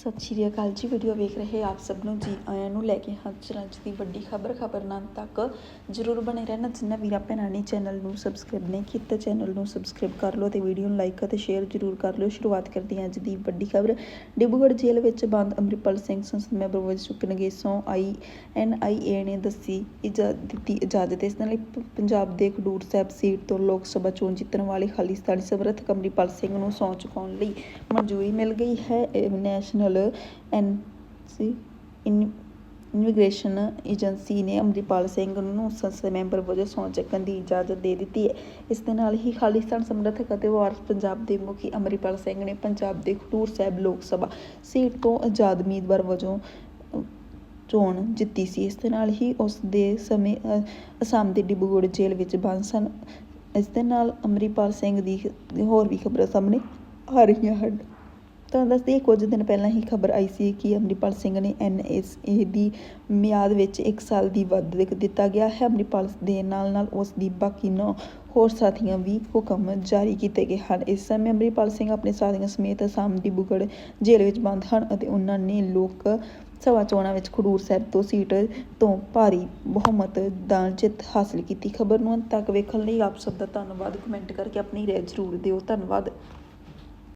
ਸਤਿ ਸ਼੍ਰੀ ਅਕਾਲ ਜੀ। ਵੀਡੀਓ ਵੇਖ ਰਹੇ ਆਪ ਸਭ ਨੂੰ ਜੀ। ਆਇਆਂ ਨੂੰ ਲੈ ਕੇ ਹੱਥ ਅੱਜ ਦੀ ਵੱਡੀ ਖਬਰ ਖਬਰਨਾਮ ਤੱਕ ਜਰੂਰ ਬਣੇ ਰਹਿਣਾ। ਜਿੰਨਾ ਵੀਰਾ ਭੈਣਾਂ ਨੇ ਚੈਨਲ ਨੂੰ ਸਬਸਕ੍ਰਾਈਬ ਨਹੀਂ ਕੀਤਾ ਚੈਨਲ ਨੂੰ ਸਬਸਕ੍ਰਾਈਬ ਕਰ ਲਓ ਤੇ ਵੀਡੀਓ ਨੂੰ ਲਾਈਕ ਅਤੇ ਸ਼ੇਅਰ ਜਰੂਰ ਕਰ ਲਓ। ਸ਼ੁਰੂਆਤ ਕਰਦੇ ਹਾਂ ਅੱਜ ਦੀ ਵੱਡੀ ਖਬਰ। ਡਿਬੂਗੜ੍ਹ ਜੇਲ੍ਹ ਵਿੱਚ ਬੰਦ ਅੰਮ੍ਰਿਤਪਾਲ ਸਿੰਘ ਸੰਸਦ ਮੈਂਬਰ ਵਜੋਂ ਚੁੱਕਣਗੇ ਸੌ। ਆਈ ਐਨ ਆਈ ਏ ਨੇ ਦੱਸੀ ਇਜਾਜ਼ਤ ਦਿੱਤੀ ਇਜਾਜ਼ਤ। ਇਸ ਨਾਲ ਪ- ਪੰਜਾਬ ਦੇ ਖਡੂਰ ਸਾਹਿਬ ਸੀਟ ਤੋਂ ਲੋਕ ਸਭਾ ਚੋਣ ਜਿੱਤਣ ਵਾਲੇ ਖਾਲਿਸਤਾਨੀ ਸਮਰਥਕ ਅੰਮ੍ਰਿਤਪਾਲ ਸਿੰਘ ਨੂੰ ਸਹੁੰ ਚੁਕਾਉਣ ਲਈ ਮਨਜ਼ੂਰੀ ਮਿਲ ਗਈ ਹੈ। National national N C immigration agency ਨੇ ਅੰਮ੍ਰਿਤਪਾਲ ਸਿੰਘ ਨੂੰ ਸੰਸਦ ਮੈਂਬਰ ਵਜੋਂ ਸਹੁੰ ਚੱਕਣ ਦੀ ਇਜਾਜ਼ਤ ਦੇ ਦਿੱਤੀ ਹੈ ਇਸ ਦੇ ਨਾਲ ਹੀ ਖਾਲਿਸਤਾਨ ਸਮਰਥਕ ਅਤੇ ਵਾਰਸ ਪੰਜਾਬ ਦੇ ਮੁਖੀ ਅੰਮ੍ਰਿਤਪਾਲ ਸਿੰਘ ਨੇ ਪੰਜਾਬ ਦੇ ਖਡੂਰ ਸਾਹਿਬ ਲੋਕ ਸਭਾ ਸੀਟ ਤੋਂ ਆਜ਼ਾਦ ਉਮੀਦਵਾਰ ਵਜੋਂ ਚੋਣ ਜਿੱਤੀ ਸੀ ਇਸ ਦੇ ਨਾਲ ਹੀ ਉਸ ਦੇ ਸਮੇਂ ਅਸਾਮ ਦੇ ਡਿਬਰੂਗੜ੍ਹ ਜੇਲ੍ਹ ਵਿੱਚ ਬੰਦ ਸਨ ਇਸ ਦੇ ਨਾਲ ਅੰਮ੍ਰਿਤਪਾਲ ਸਿੰਘ ਦੀ ਹੋਰ ਵੀ ਖਬਰਾਂ ਸਾਹਮਣੇ ਆ ਰਹੀਆਂ ਹਨ ਤਾਂ ਦੱਸਦੇ ਕੁਝ ਦਿਨ ਪਹਿਲਾਂ ਹੀ ਖਬਰ ਆਈ ਸੀ ਕਿ ਅੰਮ੍ਰਿਤਪਾਲ ਸਿੰਘ ਨੇ ਐਨਐਸਏ ਦੀ ਮਿਆਦ ਵਿੱਚ 1 ਸਾਲ ਦੀ ਵੱਧ ਦਿੱਤਾ ਗਿਆ ਹੈ। ਅੰਮ੍ਰਿਤਪਾਲ ਦੇ ਨਾਲ ਨਾਲ ਉਸ ਦੀ ਬਾਕੀ ਨੌ ਹੋਰ ਸਾਥੀਆਂ ਵੀ ਹੁਕਮ ਜਾਰੀ ਕੀਤੇ ਗਏ ਹਨ। ਇਸ ਸਮੇਂ ਅੰਮ੍ਰਿਤਪਾਲ ਸਿੰਘ ਆਪਣੇ ਸਾਥੀਆਂ ਸਮੇਤ ਅਸਾਮ ਦੀ ਬੁਗੜ ਜੇਲ੍ਹ ਵਿੱਚ ਬੰਦ ਹਨ ਅਤੇ ਉਹਨਾਂ ਨੇ ਲੋਕ ਸਭਾ ਚੋਣਾਂ ਵਿੱਚ ਖਡੂਰ ਸਾਹਿਬ ਤੋਂ ਸੀਟ ਤੋਂ ਭਾਰੀ ਬਹੁਮਤ ਨਾਲ ਜਿੱਤ ਹਾਸਲ ਕੀਤੀ। ਖਬਰ ਨੂੰ ਅੰਤ ਤੱਕ ਵੇਖਣ ਲਈ ਆਪ ਸਭ ਦਾ ਧੰਨਵਾਦ। ਕਮੈਂਟ ਕਰਕੇ ਆਪਣੀ ਰਾਏ ਜ਼ਰੂਰ ਦਿਓ। ਧੰਨਵਾਦ।